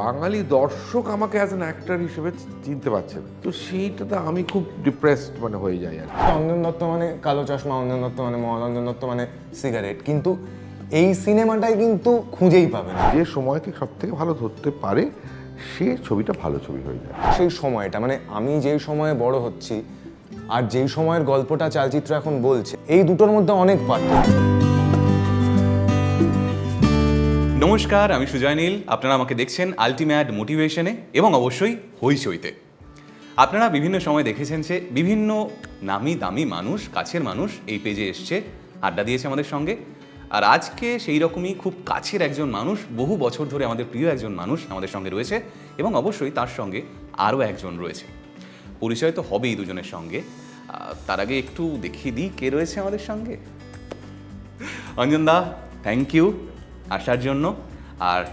বাঙালি দর্শক আমাকে as an actor হিসেবে চিনতে পারছে না। তো সেইটাতে আমি খুব ডিপ্রেসড মানে হয়ে যাই আর কি। অঞ্জন দত্ত মানে কালো চশমা অঞ্জন দত্ত মানে মহারঞ্জন দত্ত মানে সিগারেট কিন্তু এই সিনেমাটাই কিন্তু খুঁজেই পাবে না। যে সময়কে সব থেকে ভালো ধরতে পারে সে ছবিটা ভালো ছবি হয়ে যায়। সেই সময়টা মানে আমি যেই সময়ে বড় হচ্ছি আর যেই সময়ের গল্পটা চালচিত্র এখন বলছে এই দুটোর মধ্যে অনেক পার্থক্য। নমস্কার, আমি সুজয় নীল। আপনারা আমাকে দেখছেন আলটিমেট মোটিভেশনে এবং অবশ্যই হইচইতে আপনারা বিভিন্ন সময় দেখেছেন যে বিভিন্ন নামি দামি মানুষ, কাছের মানুষ এই পেজে এসছে, আড্ডা দিয়েছে আমাদের সঙ্গে। আর আজকে সেই রকমই খুব কাছের একজন মানুষ, বহু বছর ধরে আমাদের প্রিয় একজন মানুষ আমাদের সঙ্গে রয়েছে এবং অবশ্যই তার সঙ্গে আরও একজন রয়েছে। পরিচয় তো হবেই দুজনের সঙ্গে। তার আগে একটু দেখিয়ে দিই কে রয়েছে আমাদের সঙ্গে। অঞ্জন দা থ্যাংক ইউ আসার জন্য। আর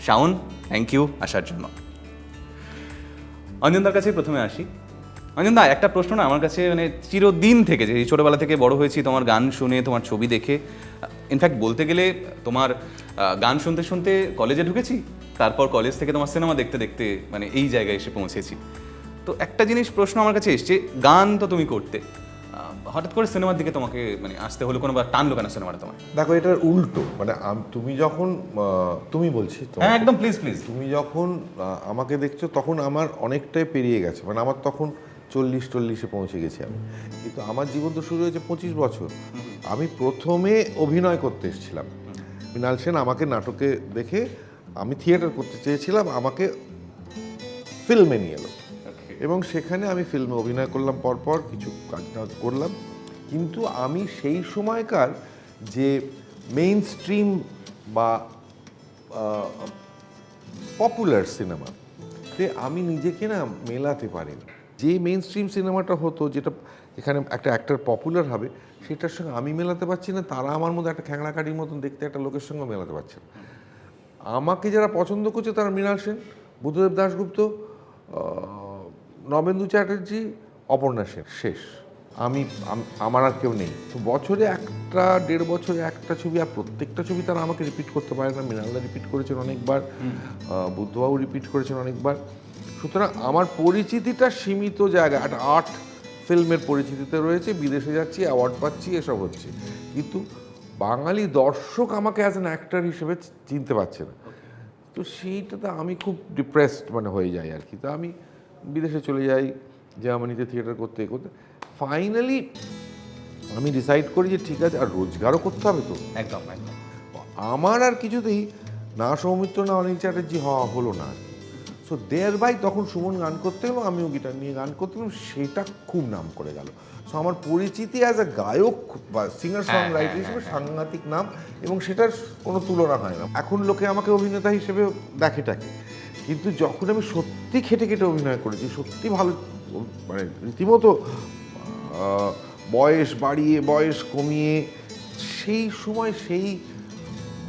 শাওন থ্যাংক ইউ আসার জন্য। অঞ্জনদার কাছে প্রথমে আসি। অঞ্জনদা, একটা প্রশ্ন না, আমার কাছে মানে চিরদিন থেকে যে ছোটোবেলা থেকে বড় হয়েছি, তোমার গান শুনে, তোমার ছবি দেখে ইনফ্যাক্ট বলতে গেলে তোমার গান শুনতে শুনতে কলেজে ঢুকেছি, তারপর কলেজ থেকে তোমার সিনেমা দেখতে দেখতে মানে এই জায়গায় এসে পৌঁছেছি। তো একটা জিনিস প্রশ্ন আমার কাছে এসছে, গান তো তুমি করতে। হঠাৎ করে সিনেমার দিকে তোমাকে মানে আসতে হলো কোনো বা টানলো কেন সিনেমাটা তোমার দেখো এটার উল্টো মানে আম- তুমি যখন আহ, তুমি বলছি। হ্যাঁ একদম প্লিজ প্লিজ তুমি যখন আহ, আমাকে দেখছ তখন আমার অনেকটাই পেরিয়ে গেছে মানে আমার তখন চল্লিশ চল্লিশে পৌঁছে গেছি আমি। কিন্তু আমার জীবন তো শুরু হয়েছে পঁচিশ বছর। আমি প্রথমে অভিনয় করতে এসেছিলাম। মৃণাল সেন আমাকে নাটকে দেখে আমি থিয়েটার করতে চেয়েছিলাম আমাকে ফিল্মে নিয়ে এলো। এবং সেখানে আমি ফিল্মে অভিনয় করলাম, পরপর কিছু কাজ করলাম। কিন্তু আমি সেই সময়কার যে মেইন স্ট্রিম বা পপুলার সিনেমা তে আমি নিজেকে না মেলাতে পারি না যে মেইন স্ট্রিম সিনেমাটা হতো, যেটা এখানে একটা অ্যাক্টার পপুলার হবে, সেটার সঙ্গে আমি মেলাতে পারছি না, তারা আমার মধ্যে একটা খ্যাংড়াকাঠির মতন দেখতে একটা লোকের সঙ্গে মেলাতে পারছে না। আমাকে যারা পছন্দ করছে তারা মৃণাল সেন, বুদ্ধদেব দাশগুপ্ত নবেন্দু চ্যাটার্জি অপর্ণা সেন শেষ। আমি আমার আর কেউ নেই। তো বছরে একটা দেড় বছরে একটা ছবি আর প্রত্যেকটা ছবি তারা আমাকে রিপিট করতে পারে না। মৃণালদা রিপিট করেছেন অনেকবার বুদ্ধবাবু রিপিট করেছেন অনেকবার। সুতরাং আমার পরিচিতিটা সীমিত জায়গা একটা আর্ট ফিল্মের পরিচিতিতে রয়েছে বিদেশে যাচ্ছি অ্যাওয়ার্ড পাচ্ছি এসব হচ্ছে। কিন্তু বাঙালি দর্শক আমাকে অ্যাজ অ্যান অ্যাক্টর হিসেবে চিনতে পারছে না। তো সেইটাতে আমি খুব ডিপ্রেসড মানে হয়ে যাই আর কি। তো আমি বিদেশে চলে যাই জার্মানিতে থিয়েটার করতে করতে ফাইনালি আমি ডিসাইড করি যে ঠিক আছে আর রোজগারও করতে হবে তো। একদম একদম। আমার আর কিছুতেই না সৌমিত্র না অনিল চ্যাটার্জি হওয়া হলো না। আর সো দেয়ার বাই তখন সুমন গান করতে গেলো আমিও গিটার নিয়ে গান করতে গেলাম সেটা খুব নাম করে গেল। সো আমার পরিচিতি অ্যাজ এ গায়ক বা সিঙ্গার সং রাইটার হিসেবে সাংঘাতিক নাম এবং সেটার কোনো তুলনা হয় না। এখন লোকে আমাকে অভিনেতা হিসেবে দেখে টাকে কিন্তু যখন আমি সত্যি খেটে খেটে অভিনয় করেছি, সত্যি ভালো মানে রীতিমতো বয়স বাড়িয়ে, বয়স কমিয়ে, সেই সময় সেই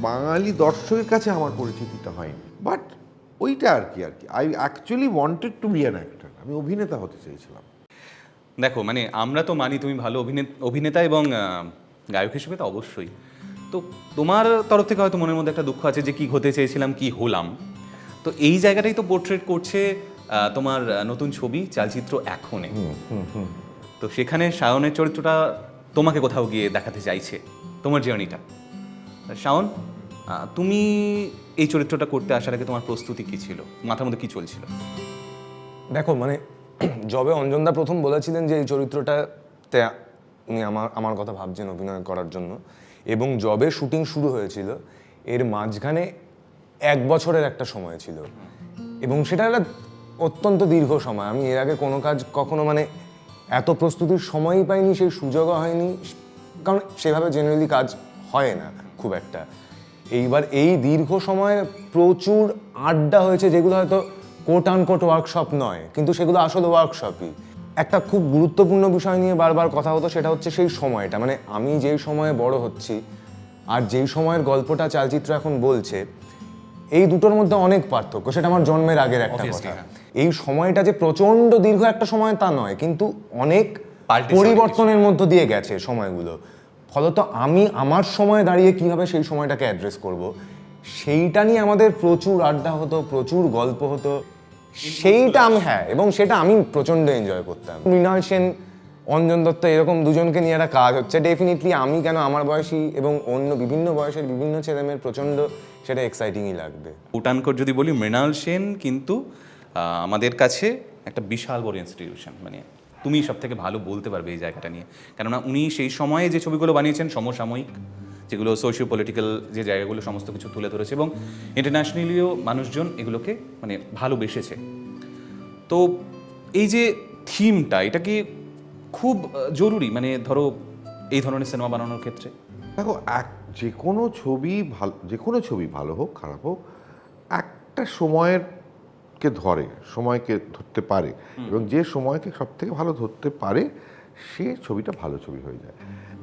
বাঙালি দর্শকের কাছে আমার পরিচিতিটা হয়নি। বাট ওইটা আর কি আর কি। I actually wanted to be an actor আমি অভিনেতা হতে চেয়েছিলাম। দেখো মানে আমরা তো মানি তুমি ভালো অভিনে- অভিনেতা এবং গায়ক হিসেবে তো অবশ্যই। তো তোমার তরফ থেকে হয়তো মনের মধ্যে একটা দুঃখ আছে যে কি হতে চেয়েছিলাম, কি হলাম। তো এই জায়গাটাই তো পোর্ট্রেট করছে তোমার নতুন ছবি চালচিত্র এখনে তো সেখানে শায়নের চরিত্রটা তোমাকে কোথাও গিয়ে দেখাতে চাইছে তোমার জার্নিটা শাওন তুমি এই চরিত্রটা করতে আসার আগে তোমার প্রস্তুতি কি ছিল? মাথার মধ্যে কি চলছিল? দেখো মানে যবে অঞ্জনদা প্রথম বলেছিলেন যে এই চরিত্রটাতে উনি আমার আমার কথা ভাবছেন অভিনয় করার জন্য এবং যবে শুটিং শুরু হয়েছিল এর মাঝখানে এক বছরের একটা সময় ছিল। এবং সেটা একটা অত্যন্ত দীর্ঘ সময়। আমি এর আগে কোনো কাজ কখনো মানে এত প্রস্তুতির সময়ই পাইনি, সেই সুযোগও হয়নি। কারণ সেভাবে জেনারেলি কাজ হয় না খুব একটা। এইবার এই দীর্ঘ সময়ে প্রচুর আড্ডা হয়েছে যেগুলো হয়তো কোট আনকোট ওয়ার্কশপ নয়, কিন্তু সেগুলো আসলে ওয়ার্কশপই একটা খুব গুরুত্বপূর্ণ বিষয় নিয়ে বারবার কথা হতো সেটা হচ্ছে সেই সময়টা। মানে আমি যেই সময়ে বড় হচ্ছি আর যেই সময়ের গল্পটা চালচিত্র এখন বলছে এই দুটোর মধ্যে অনেক পার্থক্য সেটা আমার জন্মের আগের একটা কথা। হ্যাঁ। এই সময়টা যে প্রচণ্ড দীর্ঘ একটা সময় তা নয় কিন্তু অনেক পরিবর্তনের মধ্য দিয়ে গেছে সময়গুলো। ফলত আমি আমার সময়ে দাঁড়িয়ে কীভাবে সেই সময়টাকে অ্যাড্রেস করব সেইটা নিয়ে আমাদের প্রচুর আড্ডা হতো প্রচুর গল্প হতো। সেইটা আমি হ্যাঁ এবং সেটা আমি প্রচণ্ড এনজয় করতাম। মৃণাল সেন অঞ্জন দত্ত এরকম দুজনকে নিয়ে একটা কাজ হচ্ছে। ডেফিনেটলি আমি কেন আমার বয়সী এবং অন্য বিভিন্ন বয়সের বিভিন্ন ছেলেমেয়ের প্রচণ্ড সেটা এক্সাইটিংই লাগবে। উটানকর যদি বলি মৃণাল সেন কিন্তু আমাদের কাছে একটা বিশাল বড় ইনস্টিটিউশন মানে তুমি সব থেকে ভালো বলতে পারবে এই জায়গাটা নিয়ে। কেননা উনি সেই সময়ে যে ছবিগুলো বানিয়েছেন সমসাময়িক যেগুলো সোশিও পলিটিক্যাল যে জায়গাগুলো সমস্ত কিছু তুলে ধরেছে এবং ইন্টারন্যাশনালিও মানুষজন এগুলোকে মানে ভালোবেসেছে। তো এই যে থিমটা এটা কি খুব জরুরি? মানে ধরো এই ধরনের সিনেমা বানানোর ক্ষেত্রে? দেখো এক যে কোনো ছবি ভালো যে কোনো ছবি ভালো হোক খারাপ হোক একটা সময়ের কে ধরে সময়কে ধরতে পারে এবং যে সময়কে সব থেকে ভালো ধরতে পারে সে ছবিটা ভালো ছবি হয়ে যায়।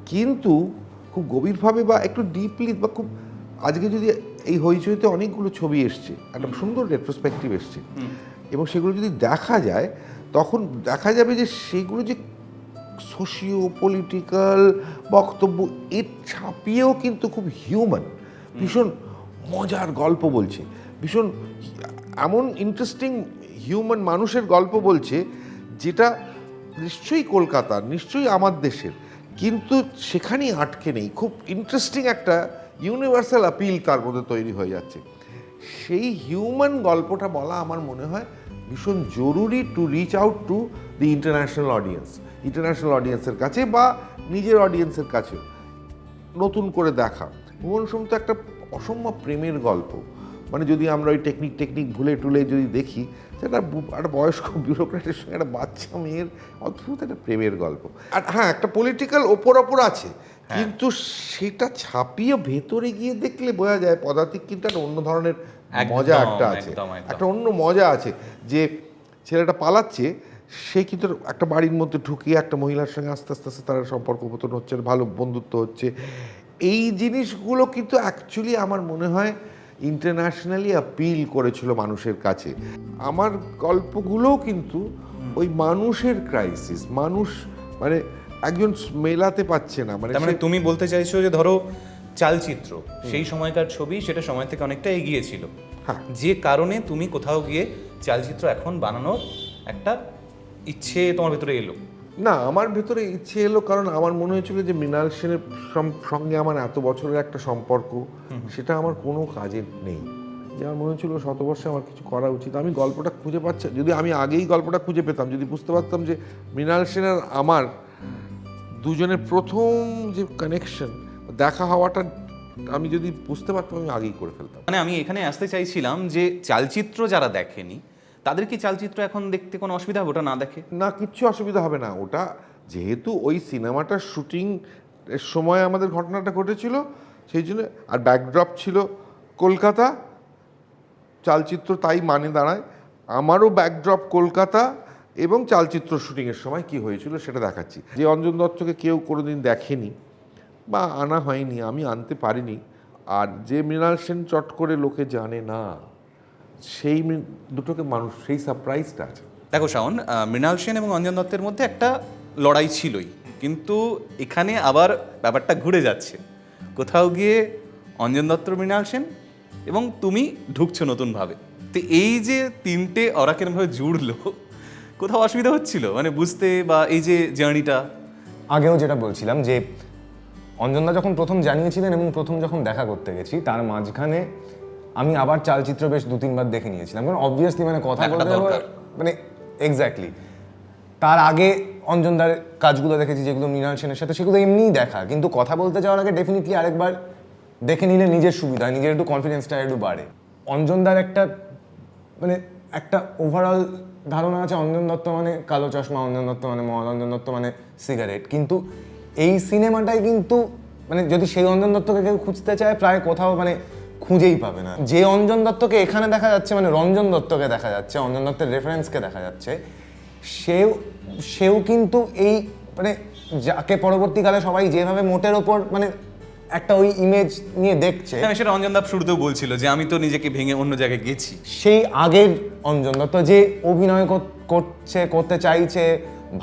কিন্তু খুব গভীরভাবে বা একটু ডিপলি বা খুব আজকে যদি এই হইচইতে অনেকগুলো ছবি এসছে একটা সুন্দর রেট্রোস্পেক্টিভ এসছে এবং সেগুলো যদি দেখা যায় তখন দেখা যাবে যে সেগুলো যে সোশিও পলিটিক্যাল বক্তব্য, এর ছাপিয়েও কিন্তু খুব হিউম্যান ভীষণ মজার গল্প বলছে। ভীষণ এমন ইন্টারেস্টিং হিউম্যান মানুষের গল্প বলছে, যেটা নিশ্চয়ই কলকাতার, নিশ্চয়ই আমার দেশের, কিন্তু সেখানেই আটকে নেই। খুব ইন্টারেস্টিং একটা ইউনিভার্সাল আপিল তার মধ্যে তৈরি হয়ে যাচ্ছে। সেই হিউম্যান গল্পটা বলা আমার মনে হয় ভীষণ জরুরি to reach out to the international audience international অডিয়েন্সের কাছে বা নিজের অডিয়েন্সের কাছেও। নতুন করে দেখা। ভুবন সোম তো একটা অসম্ভব প্রেমের গল্প। মানে যদি আমরা ওই টেকনিক টেকনিক ভুলে টুলে যদি দেখি সেটা একটা বয়স্ক বিউরোক্রেটের সঙ্গে একটা বাচ্চা মেয়ের অদ্ভুত একটা প্রেমের গল্প। আর হ্যাঁ একটা পলিটিক্যাল ওপর ওপর আছে কিন্তু সেটা ছাপিয়ে ভেতরে গিয়ে দেখলে বোঝা যায় পদাতিক কিন্তু একটা অন্য ধরনের মজা একটা আছে। একটা অন্য মজা আছে। যে ছেলেটা পালাচ্ছে সে কিন্তু একটা বাড়ির মধ্যে ঢুকিয়ে একটা মহিলার সঙ্গে আস্তে আস্তে আস্তে তার সম্পর্ক পতন হচ্ছে ভালো বন্ধুত্ব হচ্ছে। এই জিনিসগুলো কিন্তু অ্যাকচুয়ালি আমার মনে হয় ইন্টারন্যাশনালি আপিল করেছিল মানুষের কাছে। আমার গল্পগুলোও কিন্তু ওই মানুষের ক্রাইসিস মানুষ মানে একজন মেলাতে পাচ্ছে না মানে মানে তুমি বলতে চাইছো যে ধরো চালচিত্র সেই সময়কার ছবি সেটা সময় থেকে অনেকটা এগিয়ে ছিল। হ্যাঁ। যে কারণে তুমি কোথাও গিয়ে চালচিত্র এখন বানানোর একটা ইচ্ছে তোমার ভেতরে এলো? না আমার ভেতরে ইচ্ছে এলো কারণ আমার মনে হয়েছিল যে মৃণাল সেনের সঙ্গে আমার এত বছরের একটা সম্পর্ক সেটা আমার কোনো কাজে নেই। যে আমার মনে হচ্ছিল শতবর্ষে আমার কিছু করা উচিত। আমি গল্পটা খুঁজে পাচ্ছি যদি আমি আগেই গল্পটা খুঁজে পেতাম যদি বুঝতে পারতাম যে মৃণাল সেন আর আমার দুজনের প্রথম যে কানেকশন দেখা হওয়াটা আমি যদি বুঝতে পারতাম আমি আগেই করে ফেলতাম। মানে আমি এখানে আসতে চাইছিলাম যে চালচিত্র যারা দেখেনি তাদের কি চালচিত্র এখন দেখতে কোনো অসুবিধা হবে? ওটা না দেখে? না, কিচ্ছু অসুবিধা হবে না। ওটা যেহেতু ওই সিনেমাটার শুটিং এর সময় আমাদের ঘটনাটা ঘটেছিল, সেই জন্য আর ব্যাকড্রপ ছিল কলকাতা। চালচিত্র তাই মানে দাঁড়ায়। আমারও ব্যাকড্রপ কলকাতা এবং চালচিত্র শুটিংয়ের সময় কি হয়েছিল সেটা দেখাচ্ছি। যে অঞ্জন দত্তকে কেউ কোনোদিন দেখেনি বা আনা হয়নি, আমি আনতে পারিনি। আর যে মৃণাল সেন চট করে লোকে জানে না সেই দুটোকে মানুষ সেই সারপ্রাইজটা আছে। দেখো শাওন মৃণাল সেন এবং অঞ্জন দত্তের মধ্যে একটা লড়াই ছিলই। কিন্তু এখানে আবার ব্যাপারটা ঘুরে যাচ্ছে। কোথাও গিয়ে অঞ্জন দত্ত মৃণাল সেন এবং তুমি ঢুকছো নতুনভাবে। তো এই যে তিনটে ওরা কিরমভাবে জুড়লো কোথাও অসুবিধা হচ্ছিল? মানে বুঝতে বা এই যে জার্নিটা আগেও যেটা বলছিলাম যে অঞ্জনদা যখন প্রথম জানিয়েছিলেন এবং প্রথম যখন দেখা করতে গেছি তার মাঝখানে আমি আবার চালচিত্র বেশ দু তিনবার দেখে নিয়েছিলাম। কারণ অবভিয়াসলি মানে কথা বলতে। মানে এক্স্যাক্টলি তার আগে অঞ্জনদার কাজগুলো দেখেছি যেগুলো মৃণাল সেনের সাথে সেগুলো এমনিই দেখা। কিন্তু কথা বলতে যাওয়ার আগে ডেফিনেটলি আরেকবার দেখে নিলে নিজের সুবিধা নিজের একটু কনফিডেন্সটা একটু বাড়ে। অঞ্জনদার একটা মানে একটা ওভারঅল ধারণা আছে অঞ্জন দত্ত মানে কালো চশমা অঞ্জন দত্ত মানে মহল অঞ্জন দত্ত মানে সিগারেট কিন্তু এই সিনেমাটায় কিন্তু মানে যদি সেই অঞ্জন দত্তকে কেউ খুঁজতে চায় প্রায় কোথাও মানে খুঁজেই পাবে না। যে অঞ্জন দত্তকে এখানে দেখা যাচ্ছে মানে রঞ্জন দত্তকে দেখা যাচ্ছে অঞ্জন দত্তের রেফারেন্সকে দেখা যাচ্ছে সেও সেও কিন্তু এই মানে যাকে পরবর্তীকালে সবাই যেভাবে মোটের ওপর মানে একটা ওই ইমেজ নিয়ে দেখছে হ্যাঁ সেটা অঞ্জন দাব শুরুতেও বলছিল যে আমি তো নিজেকে ভেঙে অন্য জায়গায় গেছি। সেই আগের অঞ্জন দত্ত যে অভিনয় করছে করতে চাইছে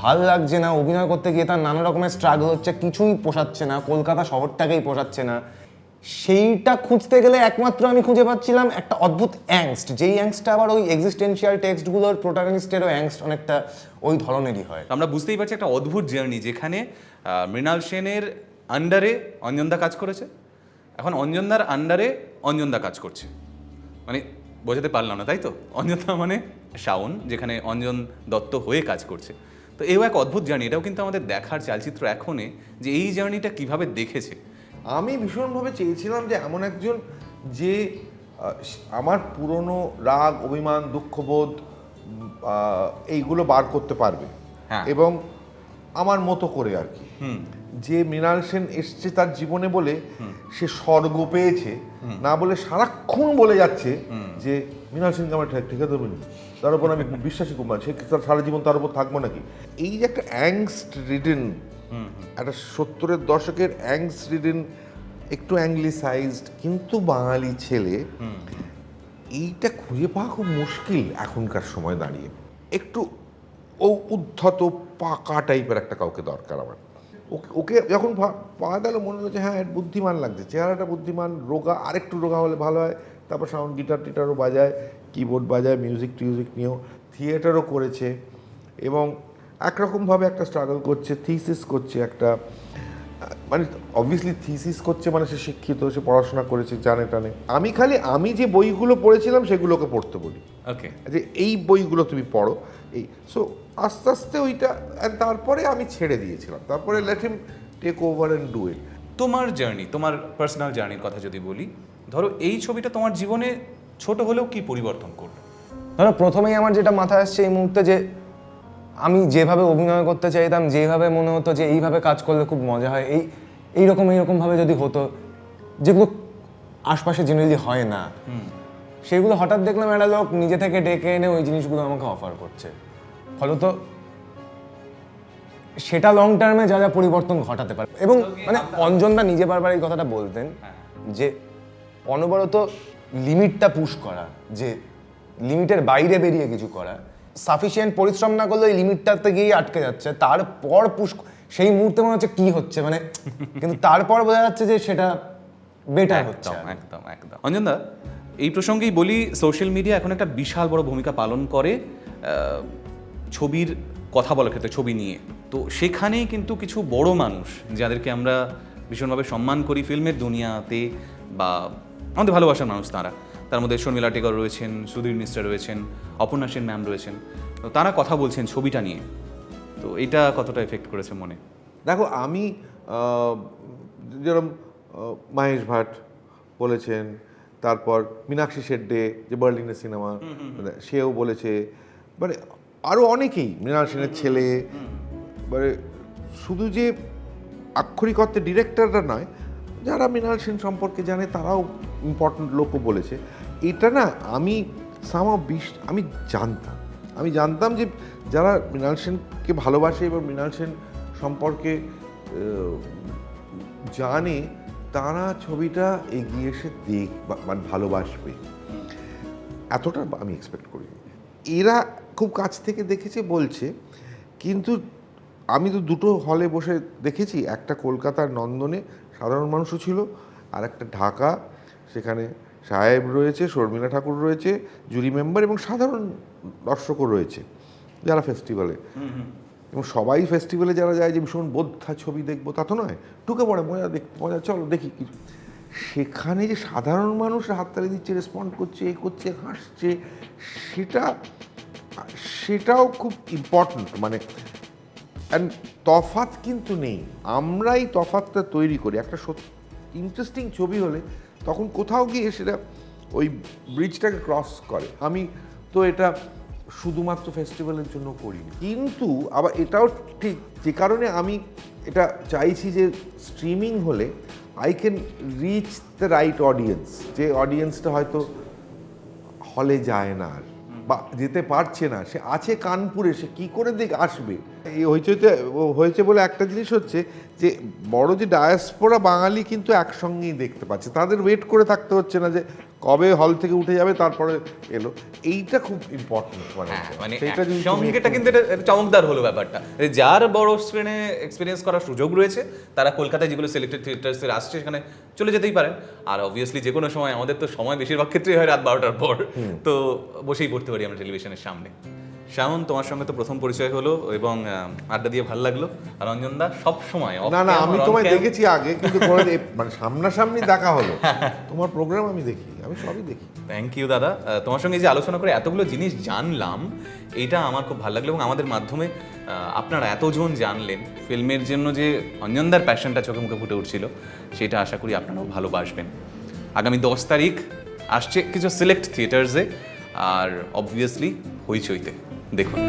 ভালো লাগছে না অভিনয় করতে গিয়ে তার নানা রকমের স্ট্রাগল হচ্ছে কিছুই পোষাচ্ছে না কলকাতা শহরটাকেই পোষাচ্ছে না। সেইটা খুঁজতে গেলে একমাত্র আমি খুঁজে পাচ্ছিলাম একটা অদ্ভুত অ্যাংস্ট যেই অ্যাংস্টটা আবার ওই এক্সিস্টেন্সিয়াল টেক্সটগুলোর প্রোটাগনিস্টেরও অ্যাংস্ট অনেকটা ওই ধরনেরই হয়। আমরা বুঝতেই পারছি একটা অদ্ভুত জার্নি যেখানে মৃণাল সেনের আন্ডারে অঞ্জনদা কাজ করেছে। এখন অঞ্জনদার আন্ডারে অঞ্জনদা কাজ করছে। মানে বোঝাতে পারলাম না, তাই তো? অঞ্জনদা মানে শাওন, যেখানে অঞ্জন দত্ত হয়ে কাজ করছে। তো এও এক অদ্ভুত জার্নি এটাও কিন্তু আমাদের দেখার চালচিত্র এখনে যে এই জার্নিটা কীভাবে দেখেছে। আমি ভীষণভাবে চেয়েছিলাম যে এমন একজন যে আমার পুরনো রাগ অভিমান দুঃখবোধ এইগুলো বার করতে পারবে। হ্যাঁ। এবং আমার মতো করে আর কি। যে মৃণাল সেন এসছে তার জীবনে বলে সে স্বর্গ পেয়েছে না বলে সারাক্ষণ বলে যাচ্ছে যে মৃণাল সেনকে আমার ঠিক ঠিকা দেবেন তার উপর আমি বিশ্বাসী কুমার সে তার সারা জীবন তার উপর থাকব নাকি? এই যে একটা অ্যাংস্ট রিডেন একটা সত্তরের দশকের অ্যাংস রিডেন একটু অ্যাংলিসাইজড কিন্তু বাঙালি ছেলে, এইটা খুঁজে পাওয়া খুব মুশকিল এখনকার সময় দাঁড়িয়ে। একটু ও উদ্ধত, পাকা টাইপের একটা কাউকে দরকার আমার। ওকে ওকে যখন পাওয়া গেল, মনে হচ্ছে হ্যাঁ বুদ্ধিমান লাগছে। চেহারাটা বুদ্ধিমান, রোগা, আরেকটু রোগা হলে ভালো হয়। তারপর সাউন্ড গিটার টিটারও বাজায় কিবোর্ড বাজায় মিউজিক টিউজিক নিয়েও থিয়েটারও করেছে। এবং একরকমভাবে একটা স্ট্রাগল করছে থিসিস করছে একটা মানে অবভিয়াসলি থিসিস করছে মানে সে শিক্ষিত সে পড়াশোনা করেছে জানে টানে। আমি খালি আমি যে বইগুলো পড়েছিলাম সেগুলোকে পড়তে বলি। ওকে যে এই বইগুলো তুমি পড়ো এই সো আস্তে আস্তে ওইটা তারপরে আমি ছেড়ে দিয়েছিলাম। তারপরে let him take over and do it তোমার জার্নি তোমার পার্সোনাল জার্নির কথা যদি বলি ধরো এই ছবিটা তোমার জীবনে ছোট হলেও কি পরিবর্তন করল? ধরো প্রথমেই আমার যেটা মাথায় আসছে এই মুহূর্তে যে আমি যেভাবে অভিনয় করতে চাইতাম যেভাবে মনে হতো যে এইভাবে কাজ করলে খুব মজা হয় এই এইরকম এইরকমভাবে যদি হতো যেগুলো আশপাশে জেনারেলি হয় না সেগুলো হঠাৎ দেখলাম একটা লোক নিজে থেকে ডেকে এনে ওই জিনিসগুলো আমাকে অফার করছে। ফলত সেটা লং টার্মে যা যা পরিবর্তন ঘটাতে পারে। এবং মানে অঞ্জনদা নিজে বারবার এই কথাটা বলতেন যে অনবরত লিমিটটা পুশ করা যে লিমিটের বাইরে বেরিয়ে কিছু করা সাফিসিয়েন্ট পরিশ্রম না করলে ওই লিমিটটাতে গিয়ে আটকে যাচ্ছে। তারপর পুশ সেই মুহূর্তে মনে হচ্ছে কি হচ্ছে মানে কিন্তু তারপর বোঝা যাচ্ছে যে সেটা বেটার হচ্ছে একদম একদম একদম। অঞ্জনদা এই প্রসঙ্গেই বলি সোশ্যাল মিডিয়া এখন একটা বিশাল বড় ভূমিকা পালন করে ছবির কথা বলার ক্ষেত্রে ছবি নিয়ে। তো সেখানেই কিন্তু কিছু বড় মানুষ যাদেরকে আমরা ভীষণভাবে সম্মান করি ফিল্মের দুনিয়াতে বা আমাদের ভালোবাসার মানুষ তারা। তার মধ্যে শর্মিলা টেগর রয়েছেন সুধীর মিস্টার রয়েছেন অপর্ণা সেন ম্যাম রয়েছেন। তো তারা কথা বলছেন ছবিটা নিয়ে। তো এটা কতটা এফেক্ট করেছে মনে? দেখো আমি যেরকম মাহেশ ভাট বলেছেন তারপর মীনাক্ষী শেড্ডে যে বার্লিনের সিনেমা সেও বলেছে মানে আরও অনেকেই মৃণাল সেনের ছেলে মানে শুধু যে আক্ষরিক অর্থে ডিরেক্টররা নয় যারা মৃণাল সেন সম্পর্কে জানে তারাও ইম্পর্ট্যান্ট লোকও বলেছে। এটা না আমি সামা বিশ, আমি জানতাম। আমি জানতাম যে যারা মৃণাল সেনকে ভালোবাসে এবং মৃণাল সেন সম্পর্কে জানে, তারা ছবিটা এগিয়ে এসে দেখ মানে ভালোবাসবে। এতটা আমি এক্সপেক্ট করি এরা খুব কাছ থেকে দেখেছে, বলছে, কিন্তু আমি তো দুটো হলে বসে দেখেছি, একটা কলকাতার নন্দনে সাধারণ মানুষও ছিল আর একটা ঢাকা, সেখানে সাহেব রয়েছে শর্মিলা ঠাকুর রয়েছে জুরি মেম্বার এবং সাধারণ দর্শকও রয়েছে যারা ফেস্টিভ্যালে। এবং সবাই ফেস্টিভ্যালে যারা যায় যে ভীষণ বোদ্ধা ছবি দেখব তা তো নয়। ঢুকে পড়ে মজা দেখ মজা চলো দেখি কি। সেখানে যে সাধারণ মানুষ হাততালি দিচ্ছে রেসপন্ড করছে এ করছে হাসছে সেটা সেটাও খুব ইম্পর্ট্যান্ট মানে অ্যান্ড তফাত কিন্তু নেই। আমরাই তফাতটা তৈরি করি। একটা ইন্টারেস্টিং ছবি হলে তখন কোথাও গিয়ে সেটা ওই ব্রিজটাকে ক্রস করে। আমি তো এটা শুধুমাত্র ফেস্টিভ্যালের জন্য করিনি। কিন্তু আবার এটাও ঠিক যে কারণে আমি এটা চাইছি যে স্ট্রিমিং হলে I can reach the right audience যে অডিয়েন্সটা হয়তো হলে যায় না আর। বা যেতে পারছে না, সে আছে কানপুরে, সে কি করে দিক আসবে? এই হইচইতে হয়েছে বলে একটা জিনিস হচ্ছে যে, বড় যে ডায়াসপোরা বাঙালি কিন্তু একসঙ্গেই দেখতে পাচ্ছে। তাদের ওয়েট করে থাকতে হচ্ছে না যে কবে হল থেকে উঠে যাবে তারপরে এলো। এইটা খুব ইম্পর্টেন্ট মানে হ্যাঁ, মানে সঙ্গীটা কিন্তু এটা চমকদার হলো ব্যাপারটা। যার বড় স্ক্রিনে এক্সপিরিয়েন্স করার সুযোগ রয়েছে তারা কলকাতায় যেগুলো সিলেক্টেড থিয়েটার্সের আসছে সেখানে চলে যেতেই পারেন। আর অবভিয়াসলি যে কোনো সময় আমাদের তো সময় বেশিরভাগ ক্ষেত্রেই হয় রাত বারোটার পর। তো বসেই পড়তে পারি আমরা টেলিভিশনের সামনে। শাওন তোমার সঙ্গে তো প্রথম পরিচয় হলো এবং আড্ডা দিয়ে ভালো লাগল। আর রঞ্জন দা সব সময় না না আমি তোমায় দেখেছি আগে কিন্তু মানে সামনাসামনি দেখা হলো। তোমার প্রোগ্রাম আমি দেখি আমি সবই দেখি। থ্যাংক ইউ দাদা। তোমার সঙ্গে যে আলোচনা করে এতগুলো জিনিস জানলাম এটা আমার খুব ভালো লাগল এবং আমাদের মাধ্যমে আপনারা এতজন জানলেন। ফিল্মের জন্য যে অঞ্জনদার প্যাশনটা চোখে মুখে ফুটে উঠছিল সেটা আশা করি আপনারাও ভালোবাসবেন। আগামী দশ তারিখ আসছে কিছু সিলেক্ট থিয়েটার্সে আর অবভিয়াসলি হইচইতে। দেখুন।